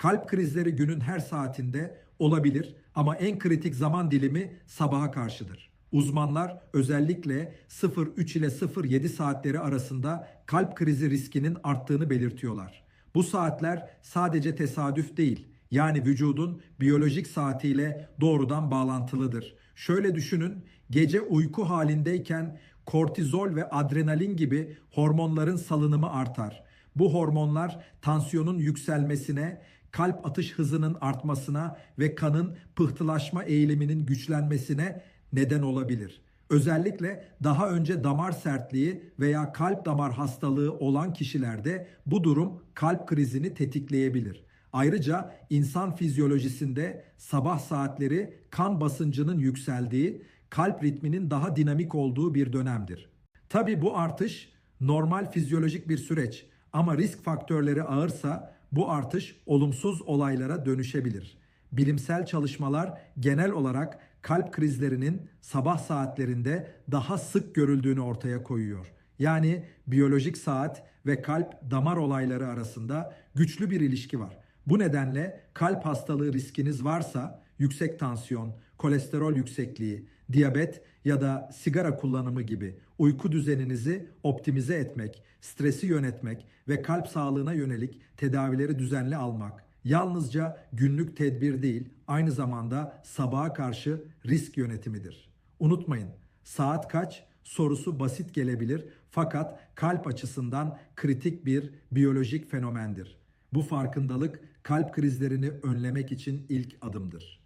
Kalp krizleri günün her saatinde olabilir ama en kritik zaman dilimi sabaha karşıdır. Uzmanlar özellikle 0-3 ile 0-7 saatleri arasında kalp krizi riskinin arttığını belirtiyorlar. Bu saatler sadece tesadüf değil, yani vücudun biyolojik saatiyle doğrudan bağlantılıdır. Şöyle düşünün, gece uyku halindeyken kortizol ve adrenalin gibi hormonların salınımı artar. Bu hormonlar tansiyonun yükselmesine, kalp atış hızının artmasına ve kanın pıhtılaşma eğiliminin güçlenmesine neden olabilir. Özellikle daha önce damar sertliği veya kalp damar hastalığı olan kişilerde bu durum kalp krizini tetikleyebilir. Ayrıca insan fizyolojisinde sabah saatleri kan basıncının yükseldiği, kalp ritminin daha dinamik olduğu bir dönemdir. Tabi bu artış normal fizyolojik bir süreç ama risk faktörleri ağırsa bu artış olumsuz olaylara dönüşebilir. Bilimsel çalışmalar genel olarak kalp krizlerinin sabah saatlerinde daha sık görüldüğünü ortaya koyuyor. Yani biyolojik saat ve kalp damar olayları arasında güçlü bir ilişki var. Bu nedenle kalp hastalığı riskiniz varsa yüksek tansiyon, kolesterol yüksekliği, diyabet ya da sigara kullanımı gibi uyku düzeninizi optimize etmek, stresi yönetmek ve kalp sağlığına yönelik tedavileri düzenli almak yalnızca günlük tedbir değil, aynı zamanda sabaha karşı risk yönetimidir. Unutmayın, saat kaç sorusu basit gelebilir fakat kalp açısından kritik bir biyolojik fenomendir. Bu farkındalık kalp krizlerini önlemek için ilk adımdır.